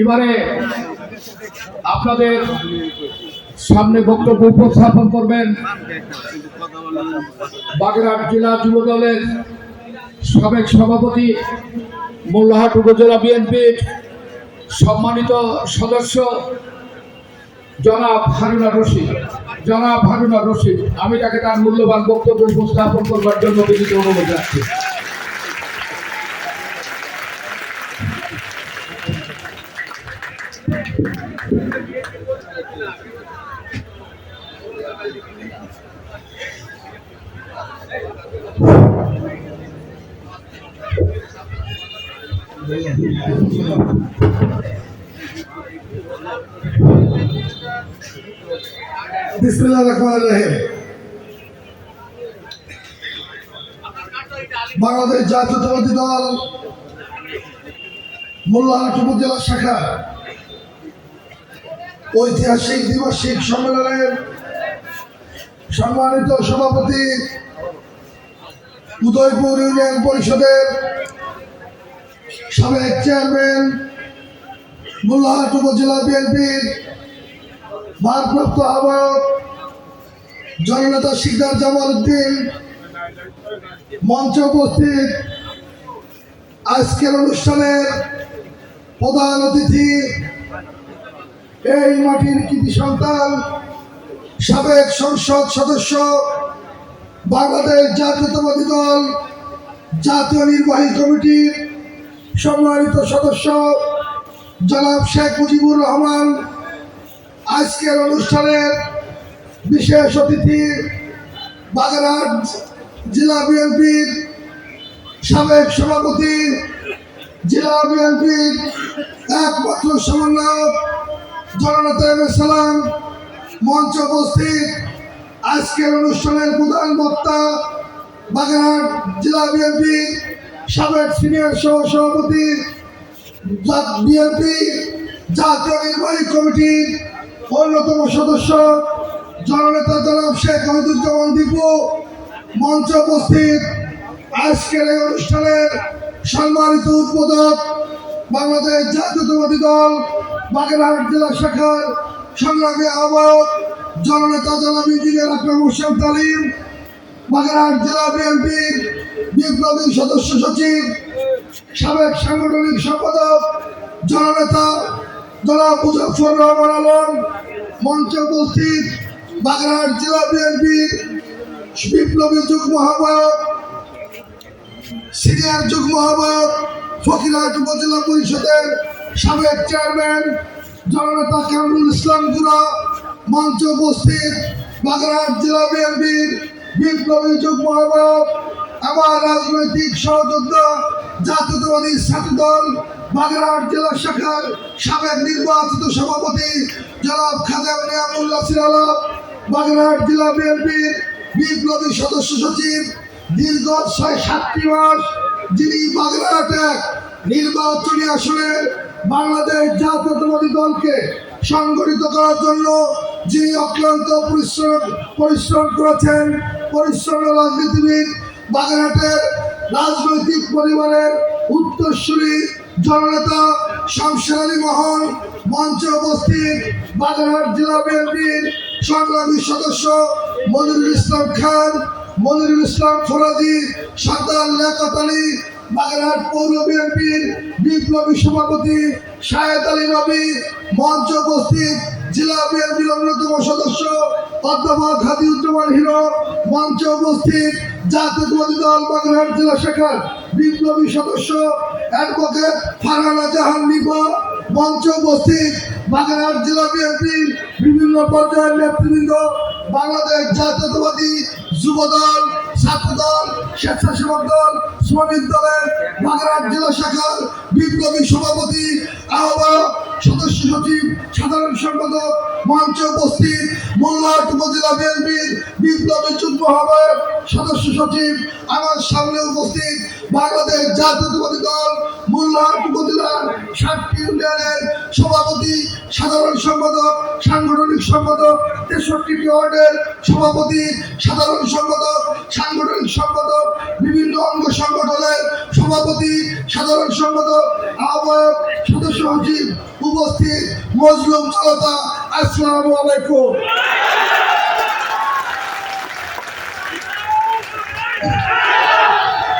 এবারে আপনাদের সামনে বক্তব্য উপস্থাপন করবেন বাগেরহাট জেলা যুব দলের সাবেক সভাপতি মোল্লাহাট উপজেলা বিএনপির সম্মানিত সদস্য জনাব হারুনা রশিদ। জনাব হারুনা রশিদ, আমি তাকে তার মূল্যবান বক্তব্য উপস্থাপন করবার জন্য বিনীত অনুরোধ রাখছি। বিসমিল্লাহ রহমান রহিম বাংলাদেশ জাতীয়তাবাদী দল মোল্লাহাট উপজেলা শাখা। ঐতিহাসিক দ্বিবার্ষিক সম্মেলনের সম্মানিত সভাপতি উদয়পুর ইউনিয়ন পরিষদের সাবেক চেয়ারম্যান মোল্লাহাট উপজেলা বিএনপির ভারপ্রাপ্ত আহ্বায়ক জননেতা শিকদার জামাল উদ্দিন মঞ্চে উপস্থিত আজকের অনুষ্ঠানের প্রধান অতিথি এই মাটির কৃতি সন্তান, সাবেক সংসদ সদস্য, বাংলাদেশ জাতীয়তাবাদী দল, জাতীয় নির্বাহী কমিটির সম্মানিত সদস্য, জনাব শেখ মুজিবুর রহমান। আজকের অনুষ্ঠানের বিশেষ অতিথি বাগেরহাট জেলা বিএনপির সাবেক সভাপতি, জেলা বিএনপির একমাত্র সমন্বয়ক জননেতা এম সালাম, মঞ্চ উপস্থিত আজকের অনুষ্ঠানের প্রধান বক্তা বাগেরহাট জেলা বিএনপির সাবেক সিনিয়র সহ সভাপতি বিএনপি জাতীয় নির্বাহী কমিটির অন্যতম সদস্য জননেতা জনাব শেখ হামিদুজ্জামান দীপু, মঞ্চে উপস্থিত আজকের এই অনুষ্ঠানের সম্মানিত উদ্বোধক বাংলাদেশ জাতীয়তাবাদী দল বাগেরহাট জেলা শাখার সংগ্রামী আহ্বায়ক জননেতা জনাব ইঞ্জিনিয়ার আকরাম হোসেন তালিম বাগেরহাট জেলা বিএনপির বিপ্লবী সদস্য সচিব, সাবেক সাংগঠনিক সম্পাদক জননেতা জনাব মুজফর রহমান আলম, মঞ্চে উপস্থিত বাগেরহাট জেলা বিএনপির বিপ্লবী যুগ্ম আহ্বায়ক, সিনিয়র যুগ্ম আহ্বায়ক ফকিরহাট উপজেলা পরিষদের সাবেক চেয়ারম্যান জননেতা কামরুল ইসলাম গুড়া মঞ্চে উপস্থিত বাগেরহাট জেলা বিএনপির বিপ্লবী যুগ্ম আহ্বায়ক আমার রাজনৈতিক সহযোদ্ধা, জাতীয়তাবাদী ছাত্র দল বাগেরহাট জেলা শাখার সাবেক নির্বাচিত সভাপতি জনাব খাদেম নিয়ামুল্লাহ সিরালা, বাগেরহাট জেলা বিএনপির বিপ্লবী সদস্য সচিব, দীর্ঘ ছয় সাতটি মাস যিনি বাগেরহাট এক নির্বাচনী আসনে বাংলাদেশ জাতীয়তাবাদী দলকে সংগঠিত করার জন্য যিনি অক্লান্ত পরিশ্রম পরিশ্রম করেছেন পরিশ্রম রাজনীতিবিদ, বাগেরহাটের রাজনৈতিক পরিবারের উত্তরসূরি জননেতা শামশের আলী মোহন মঞ্চে উপস্থিত বাগেরহাট জেলা বিএনপির সংগ্রামী সদস্য মনিরুল ইসলাম খান, মনিরুল ইসলাম ফরাজি লেকাত আলী বাগেরহাট পৌর বিএনপির বিপ্লবী সভাপতি শাহেদ আলী নবী, মঞ্চে উপস্থিত, জেলা বিএনপির অন্যতম সদস্য অধ্যাপক হাদিউজ্জামান হিরো, মঞ্চে উপস্থিত জাতীয়তাবাদী দল বাগেরহাট জেলা শাখার বিপ্লবী সদস্য অ্যাডভোকেট ফারহানা জাহান নিপা, মঞ্চ উপস্থিত বাগেরহাট জেলা বিএনপির বিভিন্ন পর্যায়ের নেতৃবৃন্দ, বাংলাদেশ জাতীয়তাবাদী যুব দল ছাত্র দল স্বেচ্ছাসেবক দল, শ্রমিক দলের বাগেরহাট জেলা শাখার বিপ্লবী সভাপতি আহ্বায়ক সদস্য সচিব, সাধারণ সম্পাদক, মঞ্চে উপস্থিত মোল্লাহাট উপজেলা বিএনপির বিপ্লবী যুগ্ম আহ্বায়ক, সদস্য সচিব, আমার সামনে উপস্থিত বাংলাদেশ জাতীয়তাবাদী দল সভাপতি, সাধারণ সম্পাদক, সাংগঠনিক সম্পাদক, তেষট্টিটি ওয়ার্ডের সভাপতি, সাধারণ সম্পাদক, সাংগঠনিক সম্পাদক, বিভিন্ন অঙ্গ সংগঠনের সভাপতি, সাধারণ সম্পাদক, আহ্বায়ক, সদস্য সচিব উপস্থিত। মজলুম জনতা, আসসালামু আলাইকুম।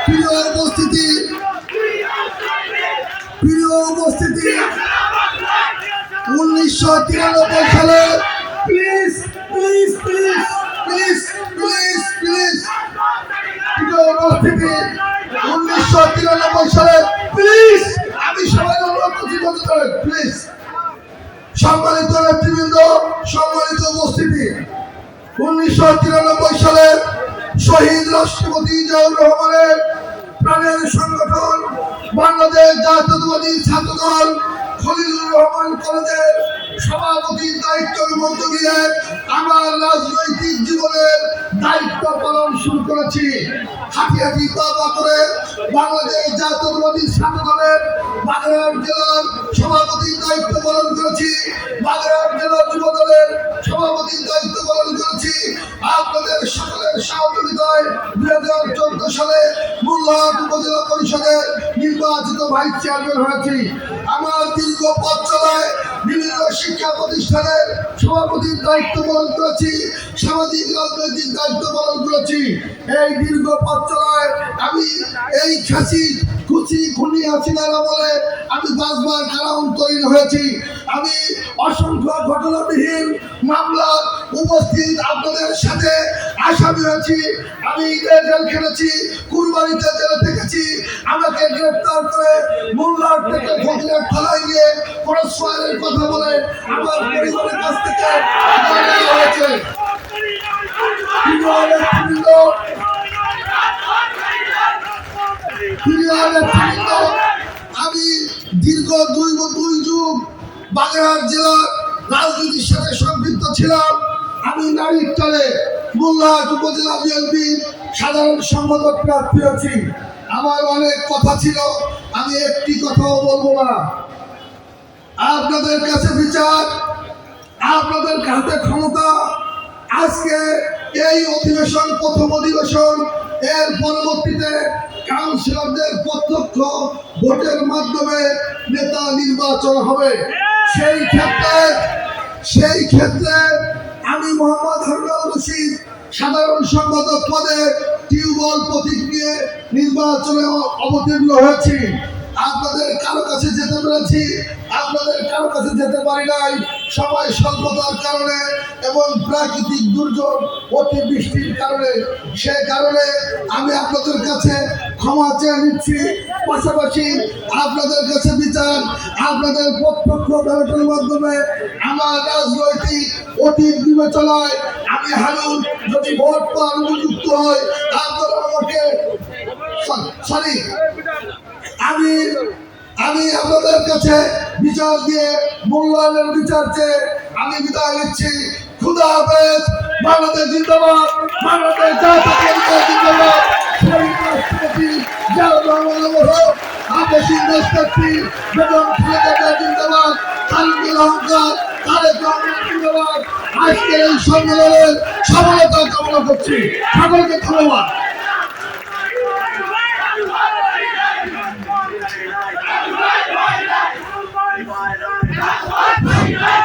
প্রিয় উপস্থিতি প্রিয় উপস্থিতি, উনিশশো তিরানব্বই সালে please please please please please please প্রিয় উপস্থিতি, উনিশশো তিরানব্বই সালে প্লিজ আমি সবাই অনুরোধ করছি পারেন প্লিজ সম্মানিত নেতৃবৃন্দ, সম্মানিত উপস্থিতি, উনিশশো তিরানব্বই সালে, শহীদ রাষ্ট্রপতি জিয়াউর রহমানের প্রাণের সংগঠন বাংলাদেশ জাতীয়তাবাদী ছাত্র দল খলিলুর রহমান কলেজের সভাপতির দায়িত্বের মধ্য দিয়ে আমার রাজনৈতিক জীবনের দায়িত্ব পালন শুরু করেছি। হাঁটি হাঁটি পা করে বাংলাদেশ জাতীয়তাবাদী ছাত্র দলের বাগেরহাট জেলার সভাপতির দায়িত্ব পালন করেছি। বাগেরহাট জেলা যুব দলের সভাপতির দায়িত্ব পালন আপনাদের সকলের সহযোগিতায় দুই হাজার চোদ্দ সালে মুল্লাহাট উপজেলা পরিষদের নির্বাচিত ভাইস চেয়ারম্যান হয়েছি। আমার দীর্ঘ পথ চলায় বিভিন্ন শিক্ষা প্রতিষ্ঠানের সভাপতির দায়িত্ব পালন করেছি। সামাজিক রাজনৈতিক দায়িত্ব এই দীর্ঘ পথ চলায় আমি এই খাসি খুশি খুনি হাসিনার আমলে আমি পাঁচবার কারান্তরীণ হয়েছি। আমি অসংখ্য ঘটনাবিহীন মামলা উপস্থিত আপনাদের সাথে আসামি হয়েছি আমি ঈদে জেল খেটেছি কুরবানিতে জেলে থেকেছি। আমাকে গ্রেফতার করে মোল্লার থেকে ফকিরের থানায় গিয়ে পরস্পরের কথা বলে আমার পরিবারের কাছ থেকে হয়েছে প্রিয় নেতৃবৃন্দ, প্রিয় নেতৃবৃন্দ, আমি দীর্ঘ দুই দুই যুগ বাগেরহাট জেলার রাজনীতির সাথে সম্পৃক্ত ছিলাম। আমি নারীর তলে মোল্লাহাট উপজেলা বিএনপির সাধারণ সম্পাদক প্রার্থী আছি আমার অনেক কথা ছিল, আমি একটি কথাও বলব না। আপনাদের কাছে বিচার, আপনাদের হাতে ক্ষমতা আজকে এই অধিবেশন প্রথম অধিবেশন। এর পরবর্তীতে কাউন্সিলরদের প্রত্যক্ষ ভোটের মাধ্যমে নেতা নির্বাচন হবে। সেই ক্ষেত্রে সেই ক্ষেত্রে আমি মোহাম্মদ হারুন রশিদ, সাধারণ সম্পাদক পদে টিউবওয়েল প্রতীক নিয়ে নির্বাচনে অবতীর্ণ হয়েছি। আপনাদের কারও কাছে যেতে পেরেছি, আপনাদের কারও কাছে যেতে পারি নাই। সবাই স্বল্পতার কারণে এবং প্রাকৃতিক দুর্যোগ, অতিবৃষ্টির কারণে। সে কারণে আমি আপনাদের কাছে ক্ষমা চেয়ে নিচ্ছি। পাশাপাশি আপনাদের কাছে বিচার, আপনাদের প্রত্যক্ষ ব্যালটের মাধ্যমে আমার রাজনৈতিক অতীত বিবেচনায় আমি হারুন, যদি ভোট পান উপযুক্ত হয় আপনারা আমাকে সরি। আমি আমি আপনাদের কাছে বিচার দিয়ে মূল্যায়নের বিচার চেয়ে আমি বিদায় নিচ্ছি। খুদা হাফেজ, বাংলাদেশ জিন্দাবাদ, বাংলাদেশ জাতীয় জিন্দাবাদ। কামনা করছি। সকলকে ধন্যবাদ। Yeah.